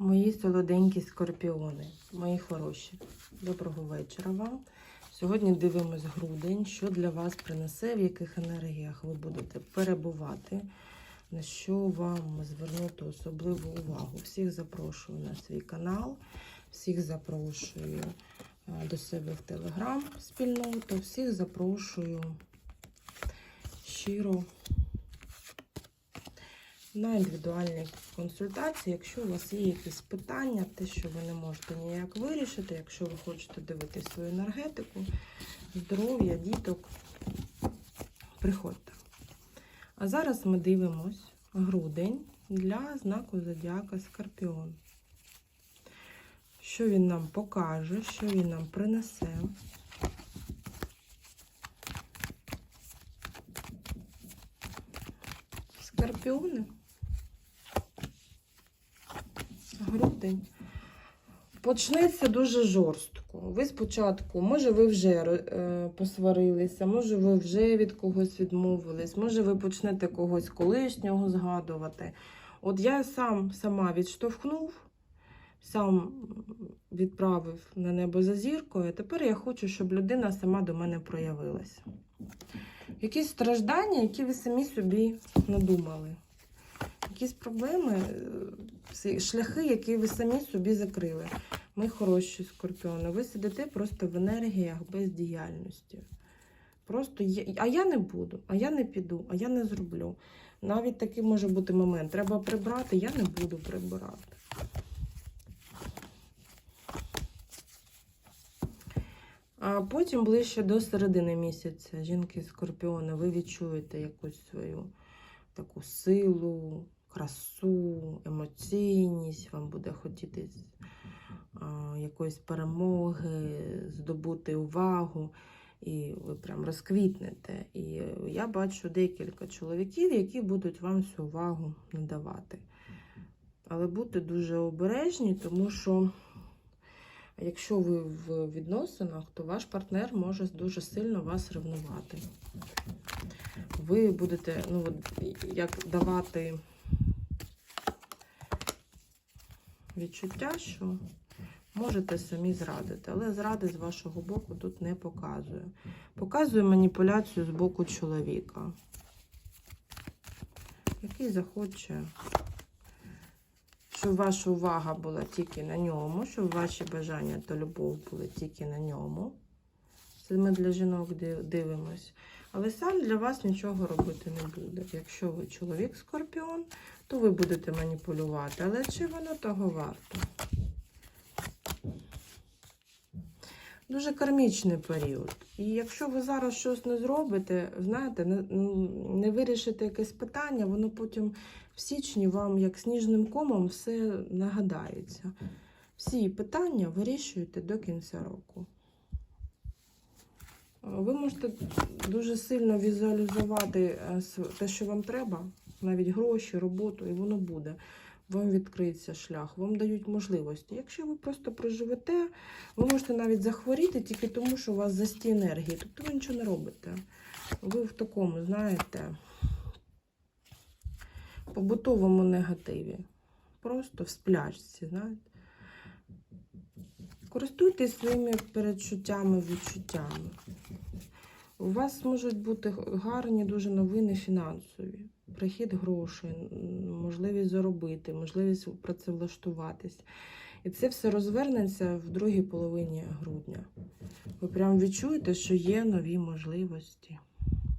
Мої солоденькі скорпіони, мої хороші. Доброго вечора вам. Сьогодні дивимось грудень, що для вас принесе, в яких енергіях ви будете перебувати, на що вам звернути особливу увагу. Всіх запрошую на свій канал, всіх запрошую е, до себе в телеграм спільноту, всіх запрошую щиро на індивідуальні консультації, якщо у вас є якісь питання, те, що ви не можете ніяк вирішити, якщо ви хочете дивитися свою енергетику, здоров'я, діток, приходьте. А зараз ми дивимось грудень для знаку Зодіака Скорпіон. Що він нам покаже, що він нам принесе. Скорпіони. Грудень. Почнеться дуже жорстко. Ви спочатку, може, ви вже е, посварилися, може, ви вже від когось відмовились, може, ви почнете когось колишнього згадувати. От я сам сама відштовхнув, сам відправив на небо за зіркою. а Тепер я хочу, щоб людина сама до мене проявилася. Якісь страждання, які ви самі собі надумали. Якісь проблеми, е, шляхи, які ви самі собі закрили. Ми хороші скорпіони. Ви сидите просто в енергіях бездіяльності. Просто є, а я не буду, а я не піду, а я не зроблю. Навіть такий може бути момент. Треба прибрати, я не буду прибирати. А потім ближче до середини місяця жінки скорпіони, ви відчуєте якусь свою таку силу, красу, емоційність, вам буде хотітись а, якоїсь перемоги, здобути увагу, і ви прям розквітнете. І я бачу декілька чоловіків, які будуть вам цю увагу надавати. Але будьте дуже обережні, тому що. Якщо ви в відносинах, то ваш партнер може дуже сильно вас ревнувати. Ви будете, ну, от, як давати відчуття, що можете самі зрадити, але зради з вашого боку тут не показує. Показує маніпуляцію з боку чоловіка, який захоче щоб ваша увага була тільки на ньому, щоб ваші бажання та любов були тільки на ньому. Це ми для жінок дивимось. Але сам для вас нічого робити не буде. Якщо ви чоловік скорпіон, то ви будете маніпулювати. Але чи воно того варто? Дуже кармічний період. І якщо ви зараз щось не зробите, знаєте, не, не вирішите якесь питання, воно потім в січні вам, як сніжним комом, все нагадається. Всі питання вирішуєте до кінця року. Ви можете дуже сильно візуалізувати е, те, що вам треба, навіть гроші, роботу, і воно буде. Вам відкриється шлях, вам дають можливості. Якщо ви просто проживете, ви можете навіть захворіти тільки тому, що у вас застій енергії. Тобто ви нічого не робите. Ви в такому, знаєте, побутовому негативі. Просто в сплячці, знаєте. Користуйтесь своїми передчуттями, відчуттями. У вас можуть бути гарні дуже новини фінансові. Прихід грошей, можливість заробити, можливість працевлаштуватись. І це все розвернеться в другій половині грудня. Ви прям відчуєте, що є нові можливості.